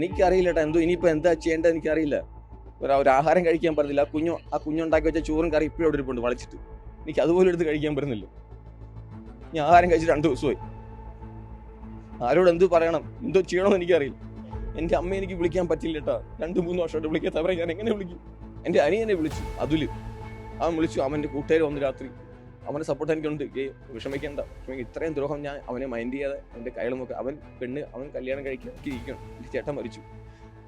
എനിക്കറിയില്ല കേട്ടോ എന്തോ ഇനിയിപ്പോൾ എന്താ ചെയ്യേണ്ടത് എനിക്കറിയില്ല. ഒരു ഒരു ആഹാരം കഴിക്കാൻ പറ്റുന്നില്ല ആ കുഞ്ഞു ആ കുഞ്ഞുണ്ടാക്കി വെച്ച ചോറും കറി ഇപ്പോഴും അവിടെ ഇരിപ്പുണ്ട് വളച്ചിട്ട്. എനിക്ക് അതുപോലെ എടുത്ത് കഴിക്കാൻ പറ്റുന്നില്ല. ഞാൻ ആഹാരം കഴിച്ചിട്ട് രണ്ട് ദിവസമായി. ആരോട് എന്ത് പറയണം? എന്തോ ചെയ്യണമെന്ന് എനിക്കറിയില്ല. എന്റെ അമ്മ എനിക്ക് വിളിക്കാൻ പറ്റില്ല കേട്ടോ രണ്ട് മൂന്ന് വർഷമായിട്ട് വിളിക്കാത്തവരെ ഞാൻ എങ്ങനെ വിളിക്കും? എന്റെ അനിയനെ വിളിച്ചു അതുൽ. അവൻ വിളിച്ചു അവന്റെ കൂട്ടുകാർ വന്ന് രാത്രി അവനെ സപ്പോർട്ട് എനിക്കുണ്ട്. ഗെയിം വിഷമിക്കേണ്ട. വിഷമിക്കും ഇത്രയും ദ്രോഹം ഞാൻ അവനെ മൈൻഡ് ചെയ്യാതെ എന്റെ കയ്യിൽ നോക്കുക അവൻ പെണ്ണ് അവൻ കല്യാണം കഴിക്കാൻ ഇരിക്കണം. ചേട്ടൻ മരിച്ചു.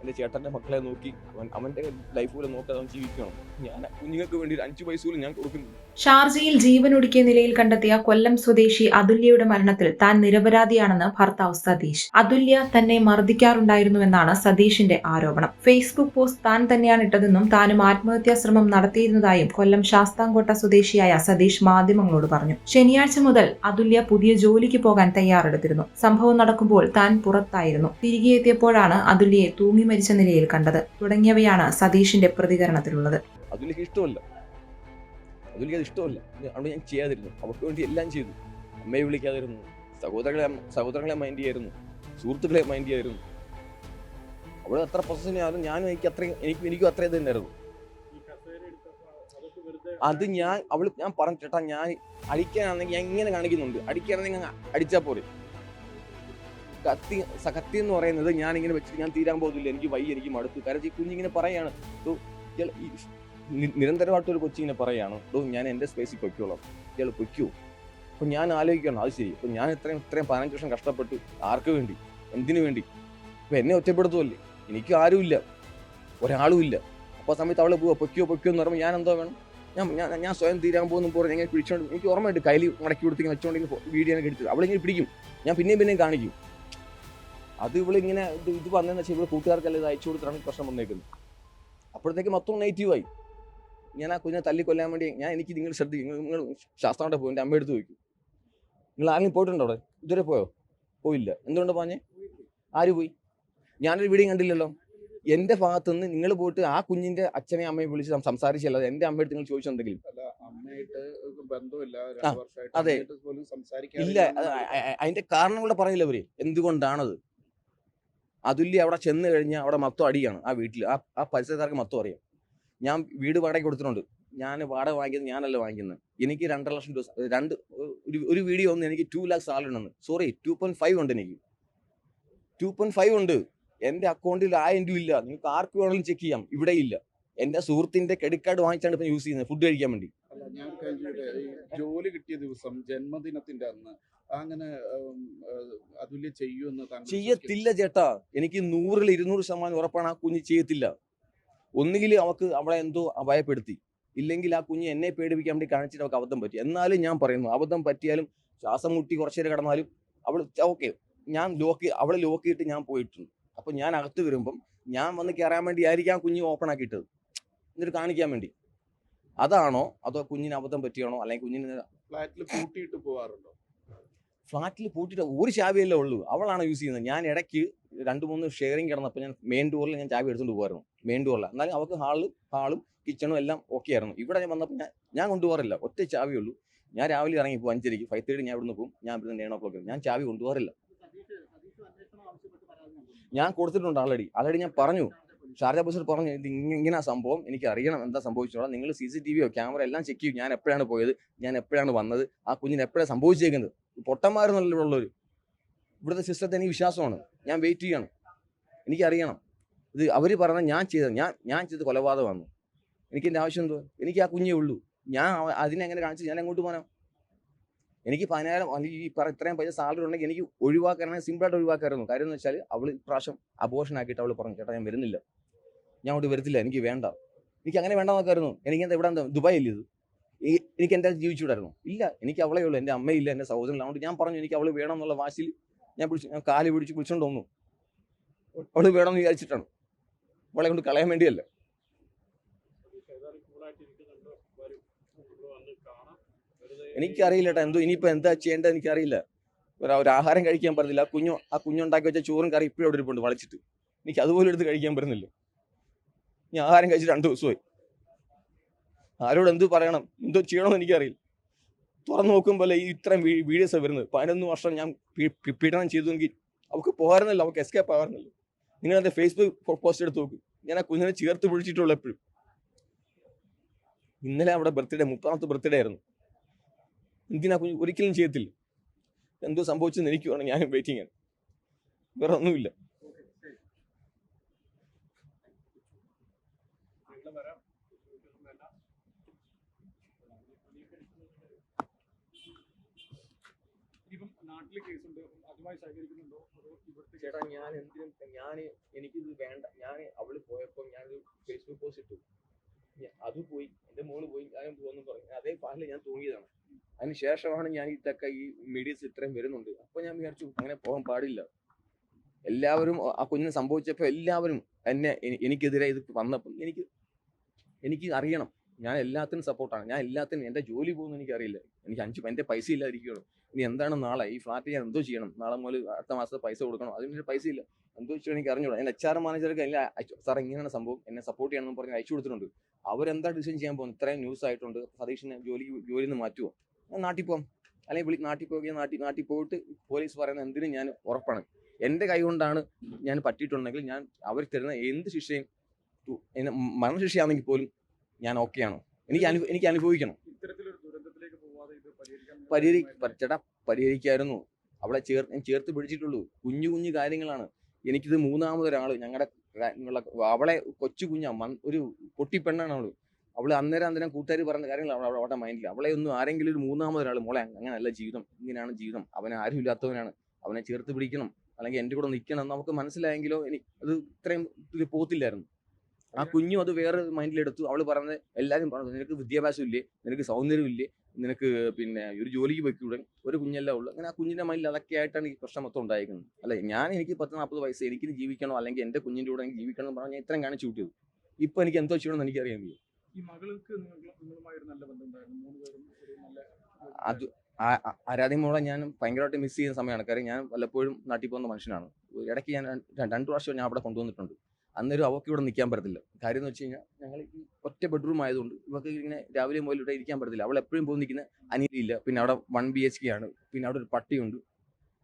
എന്റെ ചേട്ടന്റെ മക്കളെ നോക്കി അവൻ അവന്റെ ലൈഫ് പോലെ നോക്കാതെ അവൻ ജീവിക്കണം. ഞാൻ കുഞ്ഞുങ്ങൾക്ക് വേണ്ടി ഒരു അഞ്ചു പൈസ പോലും ഞാൻ കൊടുക്കുന്നു ഷാർജയിൽ ജീവനൊടുക്കിയ നിലയിൽ കണ്ടെത്തിയ കൊല്ലം സ്വദേശി അതുല്യയുടെ മരണത്തിൽ താൻ നിരപരാധിയാണെന്ന് ഭർത്താവ് സതീഷ്. അതുല്യ തന്നെ മർദ്ദിക്കാറുണ്ടായിരുന്നുവെന്നാണ് സതീഷിന്റെ ആരോപണം. ഫേസ്ബുക്ക് പോസ്റ്റ് താൻ തന്നെയാണ് ഇട്ടതെന്നും താനും ആത്മഹത്യാ ശ്രമം നടത്തിയിരുന്നതായും കൊല്ലം ശാസ്താംകോട്ട സ്വദേശിയായ സതീഷ് മാധ്യമങ്ങളോട് പറഞ്ഞു. ശനിയാഴ്ച മുതൽ അതുല്യ പുതിയ ജോലിക്ക് പോകാൻ തയ്യാറെടുത്തിരുന്നു. സംഭവം നടക്കുമ്പോൾ താൻ പുറത്തായിരുന്നു. തിരികെ എത്തിയപ്പോഴാണ് അതുല്യയെ തൂങ്ങി മരിച്ച നിലയിൽ കണ്ടത് തുടങ്ങിയവയാണ് സതീഷിന്റെ പ്രതികരണത്തിലുള്ളത്. അതുലേക്ക് ഇഷ്ടമല്ല. അതുലേക്ക് അത് ഇഷ്ടമല്ല. ഞാൻ ചെയ്യാതിരുന്നു. അവർക്ക് എല്ലാം ചെയ്തു. അമ്മയെ വിളിക്കാതിരുന്നു. സഹോദരങ്ങളെ സഹോദരങ്ങളെ മൈൻഡ് ചെയ്യായിരുന്നു. സുഹൃത്തുക്കളെ മൈൻഡ് ചെയ്യായിരുന്നു. അവിടെ അത്ര പൊസസീവ് ആയിരുന്നു. ഞാനും എനിക്ക് അത്രയും എനിക്ക് എനിക്കും അത്രയും തന്നെയായിരുന്നു അത് ഞാൻ അവൾ ഞാൻ പറഞ്ഞു ചേട്ടാ ഞാൻ അടിക്കാനാണെങ്കിൽ ഞാൻ ഇങ്ങനെ കാണിക്കുന്നുണ്ട്. അടിക്കാനാണെങ്കിൽ അടിച്ചാൽ പോരെ. കത്തി സഖത്തി എന്ന് പറയുന്നത് ഞാൻ ഇങ്ങനെ വെച്ചിട്ട് ഞാൻ തീരാൻ പോകുന്നില്ല എനിക്ക് വയ്യ എനിക്ക് മടുത്തു. കാരണം ഈ കുഞ്ഞിങ്ങനെ പറയാണ് "ഡോ, ഇയാൾ ഈ നി- നിരന്തരമായിട്ട് ഒരു കൊച്ചിങ്ങനെ പറയാണ് ഡോ ഞാൻ എന്റെ സ്പേസിൽ പൊയ്ക്കോളാം. ഇയാൾ പൊയ്ക്കോ. അപ്പൊ ഞാൻ ആലോചിക്കണം അത് ശരി. അപ്പൊ ഞാൻ ഇത്രയും ഇത്രയും പതിനഞ്ച് വർഷം കഷ്ടപ്പെട്ടു ആർക്ക് വേണ്ടി? എന്തിനു വേണ്ടി? അപ്പൊ എന്നെ ഒറ്റപ്പെടുത്തുമല്ലേ എനിക്ക് ആരുമില്ല ഒരാളുമില്ല അപ്പോൾ ആ സമയത്ത് അവളെ പോവുക പൊയ്ക്കോ പൊയ്ക്കോ എന്ന് പറയുമ്പോൾ ഞാൻ എന്തോ വേണം? ഞാൻ ഞാൻ ഞാൻ സ്വയം തീരാൻ പോകുന്നു പറഞ്ഞ് ഞാൻ പിടിച്ചോണ്ട് എനിക്ക് ഓർമ്മയുണ്ട് കയ്യിൽ മടക്കി കൊടുത്ത് ഇങ്ങനെ വെച്ചോണ്ട് വീഡിയോ എടുത്തത് എടുത്ത്. അവളിങ്ങനെ പിടിക്കും. ഞാൻ പിന്നെയും പിന്നെയും കാണിക്കും. അത് ഇവളിങ്ങനെ ഇത് ഇത് വന്നതെന്ന് വെച്ചാൽ ഇവിടെ കൂട്ടുകാർക്കല്ല ഇത് അയച്ചു കൊടുത്തിട്ടാണ് ഈ പ്രശ്നം വന്നേക്കുന്നത്. അപ്പോഴത്തേക്ക് മൊത്തം നെഗറ്റീവായി ഞാൻ ആ കുഞ്ഞിനെ തല്ലി കൊല്ലാൻ വേണ്ടി ഞാൻ എനിക്ക് നിങ്ങൾ ശ്രദ്ധിക്കും നിങ്ങൾ ശാസ്ത്രം പോയി എന്റെ അമ്മ എടുത്ത് ചോദിക്കും. നിങ്ങൾ ആരെങ്കിലും പോയിട്ടുണ്ടോ അവിടെ? ഇതുവരെ പോയോ? പോയില്ല. എന്തുകൊണ്ട് പറഞ്ഞേ? ആര് പോയി? ഞാനൊരു വീഡിയോ കണ്ടില്ലല്ലോ. എന്റെ ഭാഗത്തുനിന്ന് നിങ്ങൾ പോയിട്ട് ആ കുഞ്ഞിന്റെ അച്ഛനെയും അമ്മയും വിളിച്ച് സംസാരിച്ചല്ല എന്റെ അമ്മയെടുത്ത് നിങ്ങൾ ചോദിച്ചെന്തെങ്കിലും അതെ. ഇല്ല അതിന്റെ കാരണം കൂടെ പറയില്ല അവർ എന്തുകൊണ്ടാണത്? അതുല്യ അവിടെ ചെന്ന് കഴിഞ്ഞാൽ അവിടെ മത്തം അടിയാണ് ആ വീട്ടിൽ ആ ആ പരിസരക്കാർക്ക് മൊത്തം അറിയാം. ഞാൻ വീട് വാടകയ്ക്ക് കൊടുത്തിട്ടുണ്ട്. ഞാൻ വാടക വാങ്ങിയത് ഞാനല്ല വാങ്ങിക്കുന്നത് എനിക്ക് രണ്ടര ലക്ഷം രൂപ രണ്ട് ഒരു ഒരു വീഡിയോ ഒന്ന് എനിക്ക് ടു ലാക്സ് സാലറി ഉണ്ടെന്ന് സോറി ടു പോയിന്റ് ഫൈവ് ഉണ്ട് എനിക്ക്. ടു പോയിന്റ് ഫൈവ് ഉണ്ട്. എന്റെ അക്കൗണ്ടിൽ ആയിരം രൂപ ഇല്ല. നിങ്ങൾക്ക് ആർക്ക് വേണമെങ്കിലും ചെക്ക് ചെയ്യാം. ഇവിടെ ഇല്ല. എന്റെ സുഹൃത്തിന്റെ ക്രെഡിറ്റ് കാർഡ് വാങ്ങിച്ചാണ് ഇപ്പം യൂസ് ചെയ്യുന്നത്. ഫുഡ് കഴിക്കാൻ വേണ്ടി. അല്ല ഞാൻ ജോലി കിട്ടിയ ദിവസം ജന്മദിനത്തിന്റെ അന്ന് അങ്ങനെ അതുല്യ ചെയ്യുമെന്ന് ചെയ്യത്തില്ല ചേട്ടാ. എനിക്ക് നൂറിൽ ഇരുന്നൂറ് ശതമാനം ഉറപ്പാണ് ആ കുഞ്ഞ് ചെയ്യത്തില്ല. ഒന്നുകിൽ അവക്ക് അവളെ എന്തോ അഭയപ്പെടുത്തി ഇല്ലെങ്കിൽ ആ കുഞ്ഞ് എന്നെ പേടിപ്പിക്കാൻ വേണ്ടി കാണിച്ചിട്ട് അവൾക്ക് അബദ്ധം പറ്റി. എന്നാലും ഞാൻ പറയുന്നു അബദ്ധം പറ്റിയാലും ശ്വാസം മുട്ടി കുറച്ചു നേരം കിടന്നാലും അവൾ ഓക്കെ ഞാൻ ലോക്ക് അവളെ ലോക്ക് ചെയ്തിട്ട് ഞാൻ പോയിട്ടുണ്ട്. അപ്പൊ ഞാൻ അകത്ത് വരുമ്പം ഞാൻ വന്ന് കയറാൻ വേണ്ടി ആയിരിക്കും ആ കുഞ്ഞ് ഓപ്പൺ ആക്കിയിട്ടത്. എന്നിട്ട് കാണിക്കാൻ വേണ്ടി. അതാണോ? അതോ കുഞ്ഞിന് അബദ്ധം പറ്റിയാണോ? അല്ലെങ്കിൽ കുഞ്ഞിന് ഫ്ലാറ്റിൽ പൂട്ടിയിട്ട് പോവാറുണ്ടോ? ഫ്ലാറ്റിൽ പൂട്ടിയിട്ട് ഒരു ചാവിയല്ലേ ഉള്ളൂ. അവളാണ് യൂസ് ചെയ്യുന്നത്? ഞാൻ ഇടയ്ക്ക് രണ്ട് മൂന്ന് ഷെയറിങ് കിടന്നപ്പോൾ ഞാൻ മെയിൻ ഡോറിൽ ഞാൻ ചാവി എടുത്തുകൊണ്ട് പോകുമായിരുന്നു മെയിൻ ഡോറിൽ എന്നാലും അവൾക്ക് ഹാൾ ഹാളും കിച്ചണും എല്ലാം ഓക്കെ ആയിരുന്നു. ഇവിടെ ഞാൻ വന്നപ്പോൾ ഞാൻ ഞാൻ കൊണ്ടുപോകാറില്ല. ഒറ്റ ചാവി ഉള്ളൂ. ഞാൻ രാവിലെ ഇറങ്ങി പോകും അഞ്ചരയ്ക്ക്. ഫൈവ് തേർട്ടി ഞാൻ ഇവിടുന്ന് പോകും ഞാൻ ഇവിടുന്ന് നയൻ ഓ ക്ലോക്ക് ഞാൻ ചാവി കൊണ്ടുപോകാറില്ല. ഞാൻ കൊടുത്തിട്ടുണ്ട് ആൾറെഡി ആൾറെഡി ഞാൻ പറഞ്ഞു. ഷാർജ ബസ്സിൽ പറഞ്ഞു ഇത് ഇങ്ങനെ സംഭവം. എനിക്ക് അറിയണം എന്താ സംഭവിച്ചോളാം. നിങ്ങൾ സി സി ടി വിയോ ക്യാമറ എല്ലാം ചെക്ക് ചെയ്യും. ഞാൻ എപ്പോഴാണ് പോയത്? ഞാൻ എപ്പോഴാണ് വന്നത്? ആ കുഞ്ഞിന് എപ്പോഴാണ് സംഭവിച്ചേക്കുന്നത്? പൊട്ടന്മാരെന്നല്ല ഇവിടെ ഉള്ളവർ ഇവിടുത്തെ സിസ്റ്റത്തെ എനിക്ക് വിശ്വാസമാണ്. ഞാൻ വെയിറ്റ് ചെയ്യണം. എനിക്കറിയണം. ഇത് അവർ പറഞ്ഞ ഞാൻ ചെയ്ത ഞാൻ ഞാൻ ചെയ്ത് കൊലപാതകമാണ്. എനിക്ക് എന്റെ ആവശ്യം എന്തോ എനിക്ക് ആ കുഞ്ഞേ ഉള്ളൂ. ഞാൻ അതിനെങ്ങനെ കാണിച്ച് ഞാൻ എങ്ങോട്ട് പോകാനോ? എനിക്ക് പതിനായിരം അല്ലെങ്കിൽ ഈ ഇത്രയും പൈസ സാലറി ഉണ്ടെങ്കിൽ എനിക്ക് ഒഴിവാക്കാനാണെങ്കിൽ സിമ്പിളായിട്ട് ഒഴിവാക്കാമായിരുന്നു കാര്യം എന്ന് വെച്ചാൽ അവൾ ഇപ്രാവശ്യം അബോഷൻ ആക്കിയിട്ട് അവൾ പറഞ്ഞു ചേട്ടാ ഞാൻ വരുന്നില്ല. ഞാൻ അങ്ങോട്ട് വരത്തില്ല. എനിക്ക് വേണ്ട. എനിക്ക് അങ്ങനെ വേണ്ട നോക്കായിരുന്നു എനിക്ക് എന്താ ഇവിടെ എന്താ ദുബായ് അല്ലേ ഇത്? എനിക്ക് എന്റെ ജീവിച്ചുവിടായിരുന്നു ഇല്ല എനിക്ക് അവളേ ഉള്ളൂ. എന്റെ അമ്മയില്ല എന്റെ സഹോദരൻ അതുകൊണ്ട് ഞാൻ പറഞ്ഞു എനിക്ക് അവൾ വേണം എന്നുള്ള വാശിയിൽ ഞാൻ പിടിച്ചു ഞാൻ കാൽ പിടിച്ച് പിടിച്ചോണ്ട് വന്നു. അവൾ വേണമെന്ന് വിചാരിച്ചിട്ടാണ്. അവളെ കൊണ്ട് കളയാൻ വേണ്ടിയല്ല. എനിക്കറിയില്ല കേട്ടോ എന്തോ ഇനിയിപ്പോൾ എന്താ ചെയ്യേണ്ടത് എനിക്കറിയില്ല. ഒരു ഒരു ആഹാരം കഴിക്കാൻ പറ്റുന്നില്ല ആ കുഞ്ഞു ആ കുഞ്ഞുണ്ടാക്കി വെച്ച ചോറും കറി ഇപ്പോഴും അവിടെ ഇരിപ്പുണ്ട് വളച്ചിട്ട്. എനിക്ക് അതുപോലെ എടുത്ത് കഴിക്കാൻ പറ്റുന്നില്ല. ഞാൻ ആഹാരം കഴിച്ചിട്ട് രണ്ട് ദിവസമായി. ആരോട് എന്ത് പറയണം? എന്തോ ചെയ്യണമെന്ന് എനിക്കറിയില്ല. തുറന്നു നോക്കുമ്പോൾ ഈ ഇത്രയും വീഡിയോസ് വരുന്നത്. പതിനൊന്ന് വർഷം ഞാൻ പീഡനം ചെയ്തുവെങ്കിൽ അവൾക്ക് പോകാറുന്നില്ല അവൾക്ക് എസ്കേപ്പ് ആകാറുന്നില്ല നിങ്ങൾ എന്റെ ഫേസ്ബുക്ക് പോസ്റ്റ് എടുത്ത് നോക്കും. ഞാൻ ആ കുഞ്ഞിനെ ചേർത്ത് പിടിച്ചിട്ടുള്ള എപ്പോഴും. ഇന്നലെ അവിടെ ബർത്ത്ഡേ മുപ്പതാമത്തെ ബർത്ത്ഡേ ആയിരുന്നു. എന്തിനാ കുഞ്ഞ് ഒരിക്കലും ചെയ്യത്തില്ല? എന്തോ സംഭവിച്ചെന്ന് എനിക്ക് ഞാനും വെയിറ്റിംഗ് ആണ്. വേറെ ഒന്നുമില്ല. നാട്ടിൽ കേസുണ്ട് അതുമായി സഹകരിക്കുന്നുണ്ടോ? ചേട്ടാ ഞാൻ എന്തിനും ഞാൻ എനിക്കിത് വേണ്ട. ഞാൻ അവൾ പോയപ്പോൾ ഞാനൊരു ഫേസ്ബുക്ക് പോസ്റ്റ് ഇട്ടു. അത് പോയി. എന്റെ മോൾ പോയി. ഞാൻ പോകുന്നു പറഞ്ഞു. അതേ പാലിൽ ഞാൻ തൂങ്ങിയതാണ്. അതിന് ശേഷമാണ് ഞാൻ ഇതൊക്കെ ഈ മീഡിയസ് ഇത്രയും വരുന്നുണ്ട്. അപ്പൊ ഞാൻ വിചാരിച്ചു അങ്ങനെ പോകാൻ പാടില്ല. എല്ലാവരും ആ- കുഞ്ഞിനെ സംഭവിച്ചപ്പോൾ എല്ലാവരും എന്നെ എനി- എനിക്കെതിരെ ഇത് വന്നപ്പോ എനിക്ക് എനിക്ക് അറിയണം. ഞാൻ എല്ലാത്തിനും സപ്പോർട്ടാണ് ഞാൻ എല്ലാത്തിനും എന്റെ ജോലി പോകുന്നു എനിക്കറിയില്ല. എനിക്ക് അഞ്ച് എന്റെ പൈസ ഇല്ലാതിരിക്കുകയാണ്. ഇനി എന്താണ് നാളെ? ഈ ഫ്ലാറ്റ് ഞാൻ എന്തോ ചെയ്യണം? നാളെ മുതൽ അടുത്ത മാസത്തെ പൈസ കൊടുക്കണം. അതിന് പൈസ ഇല്ല. എന്തോ ചെയ്യണം എനിക്ക് അറിഞ്ഞൂടാ. എന്റെ എച്ച് ആർ മാനേജർക്ക് അയച്ചു സാർ ഇങ്ങനെയാണ് സംഭവം. എന്നെ സപ്പോർട്ട് ചെയ്യണമെന്ന് പറഞ്ഞ് അയച്ചു കൊടുത്തിട്ടുണ്ട്. അവരെന്താ ഡിസിഷൻ ചെയ്യാൻ പോകുന്നത്? ഇത്രയും ന്യൂസ് ആയിട്ടുണ്ട്. സതീഷിനെ ജോലി ജോലിയിൽ നിന്ന് മാറ്റുമോ ഞാൻ നാട്ടിൽ പോകാം അല്ലെങ്കിൽ വിളി നാട്ടിൽ പോകുകയും നാട്ടിൽ നാട്ടിൽ പോയിട്ട് പോലീസ് പറയുന്ന എന്തിനും ഞാൻ ഉറപ്പാണ്. എന്റെ കൈ കൊണ്ടാണ് ഞാൻ പറ്റിയിട്ടുണ്ടെങ്കിൽ ഞാൻ അവർ തരുന്ന എന്ത് ശിക്ഷയും മരണശിക്ഷയാണെങ്കിൽ പോലും ഞാൻ ഓക്കെയാണോ. എനിക്ക് അനു എനിക്ക് അനുഭവിക്കണം. പരിഹരി ചേട്ടാ പരിഹരിക്കായിരുന്നു. അവളെ ചേർ ഞാൻ ചേർത്ത് പിടിച്ചിട്ടുള്ളൂ. കുഞ്ഞു കുഞ്ഞു കാര്യങ്ങളാണ്. എനിക്കിത് മൂന്നാമതൊരാൾ ഞങ്ങളുടെ അവളെ കൊച്ചു കുഞ്ഞാ ഒരു പൊട്ടിപ്പെണ്ണാണ് അവൾ. അവൾ അന്നേരം അന്നേരം കൂട്ടുകാർ പറഞ്ഞ കാര്യങ്ങൾ അവൾ അവളുടെ മൈൻഡിൽ അവളെ ഒന്നും ആരെങ്കിലും ഒരു മൂന്നാമതൊരാൾ മോളെ അങ്ങനെയല്ല ജീവിതം ഇങ്ങനെയാണ് ജീവിതം. അവനെ ആരും ഇല്ലാത്തവനാണ് അവനെ ചേർത്ത് പിടിക്കണം. അല്ലെങ്കിൽ എന്റെ കൂടെ നിൽക്കണം എന്ന് നമുക്ക് മനസ്സിലായെങ്കിലോ എനിക്ക് അത് ഇത്രയും ഇത് പോത്തില്ലായിരുന്നു. ആ കുഞ്ഞും അത് വേറെ മൈൻഡിലെടുത്തു അവൾ പറഞ്ഞത് എല്ലാവരും പറഞ്ഞു നിനക്ക് വിദ്യാഭ്യാസം ഇല്ലേ? നിനക്ക് സൗന്ദര്യം ഇല്ലേ? നിനക്ക് പിന്നെ ഒരു ജോലിക്ക് പോയിക്കൂടെ? ഒരു കുഞ്ഞല്ല ഉള്ളു. അങ്ങനെ ആ കുഞ്ഞിന്റെ മൈൻഡിൽ അതൊക്കെ ആയിട്ടാണ് ഈ പ്രശ്നം മൊത്തം ഉണ്ടായിരിക്കുന്നത് അല്ലെ? ഞാൻ എനിക്ക് പത്ത് നാൽപ്പത് വയസ്സ് എനിക്ക് ജീവിക്കണോ? അല്ലെങ്കിൽ എന്റെ കുഞ്ഞിന്റെ കൂടെ എനിക്ക് ജീവിക്കണം എന്ന് പറഞ്ഞാൽ ഇത്രയും കാണിച്ചു കൂട്ടിയത്. ഇപ്പൊ എനിക്ക് എന്തോ ചെയ്യണമെന്ന് എനിക്കറിയാൻ വയ്യ. ഈ മകൾക്ക് നല്ല ബന്ധമുണ്ടായിരുന്നു അത് ആരാധ്യ മോളെ ഞാൻ ഭയങ്കരമായിട്ട് മിസ് ചെയ്യുന്ന സമയമാണ്. കാര്യം ഞാൻ വല്ലപ്പോഴും നാട്ടിൽ പോകുന്ന മനുഷ്യനാണ്. ഇടയ്ക്ക് ഞാൻ രണ്ട് പ്രാവശ്യം ഞാൻ അവിടെ കൊണ്ടുവന്നിട്ടുണ്ട്. അന്നേരം അവർക്ക് ഇവിടെ നിൽക്കാൻ പറ്റത്തില്ല. കാര്യം എന്ന് വെച്ച് കഴിഞ്ഞാൽ ഞങ്ങൾ ഈ ഒറ്റ ബെഡ്റൂം ആയതുകൊണ്ട് ഇവർക്ക് ഇങ്ങനെ രാവിലെ മുതൽ ഇവിടെ ഇരിക്കാൻ പറ്റത്തില്ല. അവൾ എപ്പോഴും പോയി നിൽക്കുന്ന അനിയലില്ല പിന്നെ അവിടെ വൺ ബി എച്ച് കെ ആണ്. പിന്നെ അവിടെ ഒരു പട്ടിയുണ്ട്.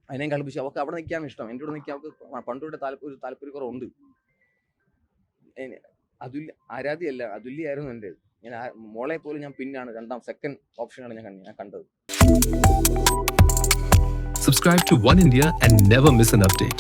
അതിനെ കളിപ്പിച്ച് അവർക്ക് അവിടെ നിൽക്കാൻ ഇഷ്ടം. എന്റെ കൂടെ നിൽക്കാൻ അവർക്ക് പണ്ടുകൊണ്ട് താല്പര്യം ഒരു താല്പര്യക്കുറവുണ്ട്. അതുല്യ ആരാധ്യല്ല അതുല്യായിരുന്നു എന്റെ ഞാൻ മോളെ പോലും ഞാൻ പിന്നാണ്. രണ്ടാം സെക്കൻഡ് ഓപ്ഷനാണ് ഞാൻ ഞാൻ കണ്ടത്. Subscribe to One India and never miss an update.